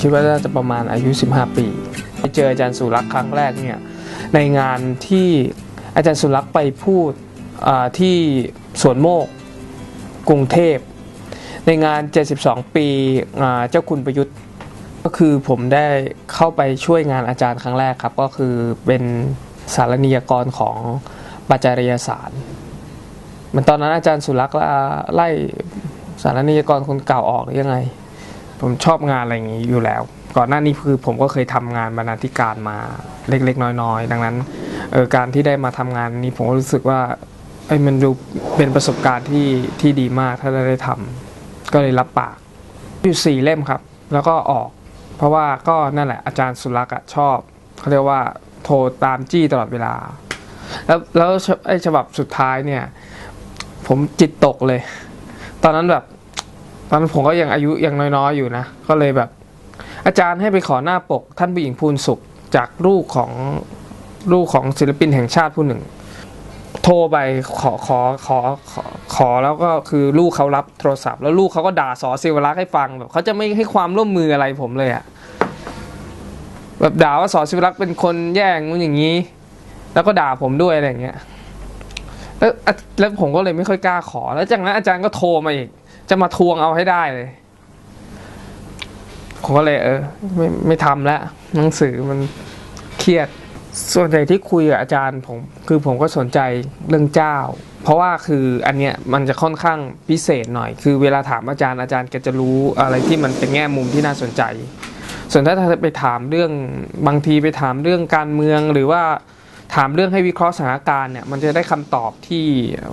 คิดว่าน่าจะประมาณอายุ 15 ปี ไปเจออาจารย์สุรักษ์ครั้งแรกเนี่ยในงานที่อาจารย์สุรักษ์ไปพูดที่สวนโมกกรุงเทพ ในงาน 72 ปีเจ้าคุณประยุทธ์ ก็คือผมได้เข้าไปช่วยงานอาจารย์ครั้งแรกครับ ก็คือเป็นสารนิยกรของปัจจารยศาสตร์เหมันตอนนั้นอาจารย์สุรักษ์ไล่สารนิยกรคนเก่าออกหรือยังไง ผมชอบงานอะไรอย่างนี้อยู่แล้ว ก่อนหน้านี้คือผมก็เคยทำงานบรรณาธิการมาเล็กๆ น้อยๆ ดังนั้นเออการที่ได้มาทำงานนี้ผมก็รู้สึกว่าเอ้มันดูเป็นประสบการณ์ที่ที่ดีมากถ้าได้ทำก็เลยรับปาก อยู่สี่เล่มครับ แล้วก็ออก เพราะว่าก็นั่นแหละอาจารย์สุรักษ์ชอบเขาเรียกว่าโทรตามจี้ตลอดเวลา แล้วแล้วไอ้ฉบับสุดท้ายเนี่ย ผมจิตตกเลย ตอนนั้นแบบ ตอนนั้นผมก็ยังอายุยังน้อยๆอยู่นะ ก็เลยแบบ อาจารย์ให้ไปขอหน้าปก ท่านผู้หญิงพูนสุขจากลูกของลูกของศิลปินแห่งชาติผู้หนึ่ง โทรไปขอขอขอขอขอแล้วก็คือลูกเขารับโทรศัพท์ แล้วลูกเขาก็ด่าสอศิวรักษ์ให้ฟังแบบเขาจะไม่ให้ความร่วมมืออะไรผมเลยอะแบบด่าว่าสอศิวรักษ์เป็นคนแย่งนู้นอย่างนี้ แล้วก็ด่าผมด้วยอะไรอย่างเงี้ยแล้วแล้วผมก็เลยไม่ค่อยกล้าขอ แล้วจากนั้นอาจารย์ก็โทรมาอีก จะมาทวงเอาให้ได้เลยผมก็เลย เออ ไม่ไม่ทำแล้วหนังสือมันเครียด ส่วนใหญ่ที่คุยกับอาจารย์ผม คือผมก็สนใจเรื่องเจ้า เพราะว่าคืออันเนี้ยมันจะค่อนข้างพิเศษหน่อย คือเวลาถามอาจารย์อาจารย์แกจะรู้อะไรที่มันเป็นแง่มุมที่น่าสนใจ ส่วนถ้าไปถามเรื่องบางทีไปถามเรื่องการเมืองหรือว่าถามเรื่องให้วิเคราะห์สถานการณ์เนี่ยมันจะได้คำตอบที่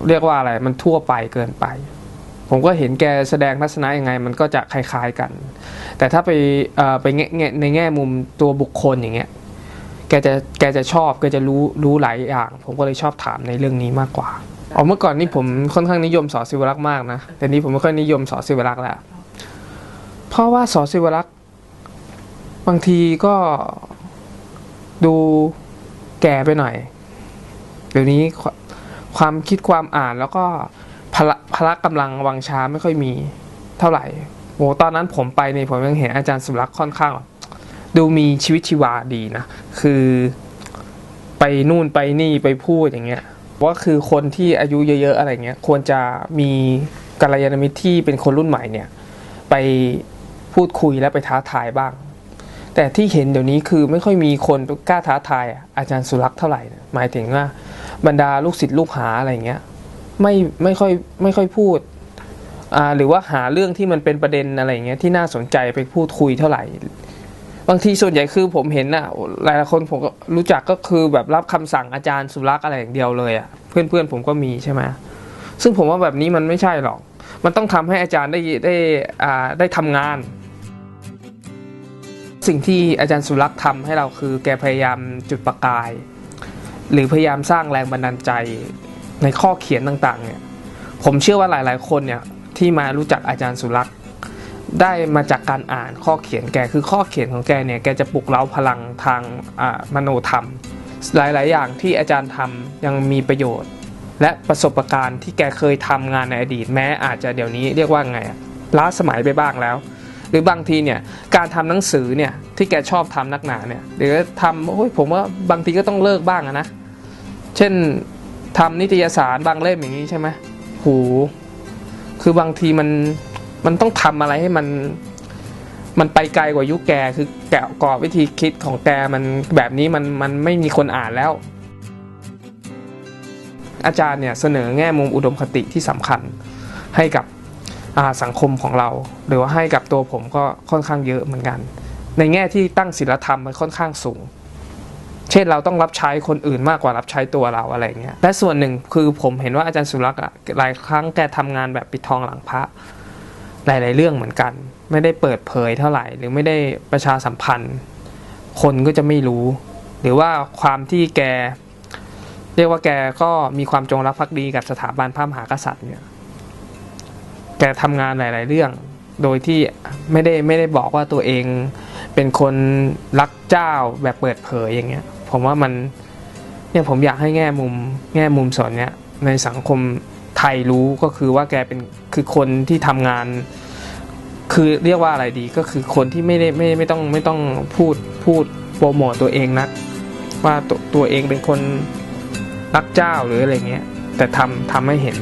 เรียกว่าอะไรมันทั่วไปเกินไป ผมก็เห็นแกแสดงทัศนะยังไง มันก็จะคล้ายๆกัน แต่ถ้าไปไปแง่แง่ในแง่มุมตัวบุคคลอย่างเงี้ยแกจะแกจะชอบแกจะรู้รู้หลายอย่าง ผมก็เลยชอบถามในเรื่องนี้มากกว่าอ๋อเมื่อก่อนนี่ผมค่อนข้างนิยมสอศิวรักษ์มากนะแต่นี้ผมไม่ค่อยนิยมสอศิวรักษ์แล้วเพราะว่าสอศิวรักษ์บางทีก็ดูแก่ไปหน่อย เดี๋ยวนี้ความคิดความอ่านแล้วก็ พละพละกำลังวังช้าไม่ค่อยมีเท่าไหร่โหตอนนั้นผมไปเนี่ยผมยังเห็นอาจารย์สุรักษ์ค่อนข้าง ดูมีชีวิตชีวาดีนะ คือไปนู่นไปนี่ไปพูดอย่างเงี้ยว่าคือคนที่อายุเยอะๆอะไรเงี้ยควรจะมีกัลยาณมิตรที่เป็นคนรุ่นใหม่เนี่ย ไปพูดคุยและไปท้าทายบ้าง แต่ที่เห็นเดี๋ยวนี้คือไม่ค่อยมีคนกล้าท้าทายอะอาจารย์สุรักษ์เท่าไหร่นะหมายถึงว่าบรรดาลูกศิษย์ลูกหาอะไรเงี้ย ไม่ไม่ค่อยไม่ค่อยพูดอ่าหรือว่าหาเรื่องที่มันเป็นประเด็นอะไรเงี้ยที่น่าสนใจไปพูดคุยเท่าไหร่ บางทีส่วนใหญ่คือผมเห็นน่ะหลายๆคนผมก็รู้จักก็คือแบบรับคำสั่งอาจารย์สุรักษ์อะไรอย่างเดียวเลยอะเพื่อนผมก็มีใช่ไหมซึ่งผมว่าแบบนี้มันไม่ใช่หรอก มันต้องทำให้อาจารย์ได้ได้อ่าได้ทำงาน สิ่งที่อาจารย์สุรักษ์ทำให้เราคือแกพยายามจุดประกาย หรือพยายามสร้างแรงบันดาลใจ ในข้อเขียนต่างๆเนี่ยผมเชื่อว่าหลายๆ คนเนี่ยที่มารู้จักอาจารย์สุรักษ์ได้มาจากการอ่านข้อเขียนแกคือข้อเขียนของแกเนี่ยแกจะปลุกเร้าพลังทางมโนธรรม หลาย ๆ อย่างที่อาจารย์ทำยังมีประโยชน์ และประสบการณ์ที่แกเคยทำงานในอดีตแม้อาจจะเดี๋ยวนี้เรียกว่าไงล้าสมัยไปบ้างแล้ว หรือบางทีเนี่ยการทำหนังสือเนี่ยที่แกชอบทำนักหนาเนี่ยหรือทำโอ้ยผมว่าบางทีก็ต้องเลิกบ้างนะเช่น ทำนิตยสารบางเล่มอย่างนี้ใช่ไหมโหคือบางทีมันมันต้องทำอะไรให้มัน มันไปไกลกว่ายุคแกคือแกะกรอบวิธีคิดของแกมันแบบนี้มันมันไม่มีคนอ่านแล้ว อาจารย์เนี่ยเสนอแง่มุมอุดมคติที่สำคัญให้กับสังคมของเรา หรือว่าให้กับตัวผมก็ค่อนข้างเยอะเหมือนกัน ในแง่ที่ตั้งศีลธรรมมันค่อนข้างสูง เช่นเราต้องรับใช้คนอื่นมากกว่ารับใช้ตัวเราอะไรเงี้ยและส่วนหนึ่งคือผมเห็นว่าอาจารย์สุรักษ์อะหลายครั้งแกทำงานแบบปิดทองหลังพระหลาย ๆ เรื่องเหมือนกัน ไม่ได้เปิดเผยเท่าไหร่ หรือไม่ได้ประชาสัมพันธ์ คนก็จะไม่รู้ หรือว่าความที่แก เรียกว่าแกก็มีความจงรักภักดีกับสถาบันพระมหากษัตริย์เนี่ยแกทำงานหลาย ๆ เรื่อง โดยที่ไม่ได้ไม่ได้บอกว่าตัวเองเป็นคนรักเจ้าแบบเปิดเผยอย่างเงี้ย ผมว่ามันเนี่ยผมอยากให้แง่มุมแง่มุมส่วนเนี้ยในสังคมไทยรู้ก็คือว่าแกเป็นคือคนที่ทำงาน คือเรียกว่าอะไรดีก็คือคนที่ไม่ได้ไม่ไม่ต้องไม่ต้องพูดพูดโปรโมตตัวเองนักว่าตัวตัวเองเป็นคนรักเจ้าหรืออะไรเงี้ยแต่ทำทำให้เห็น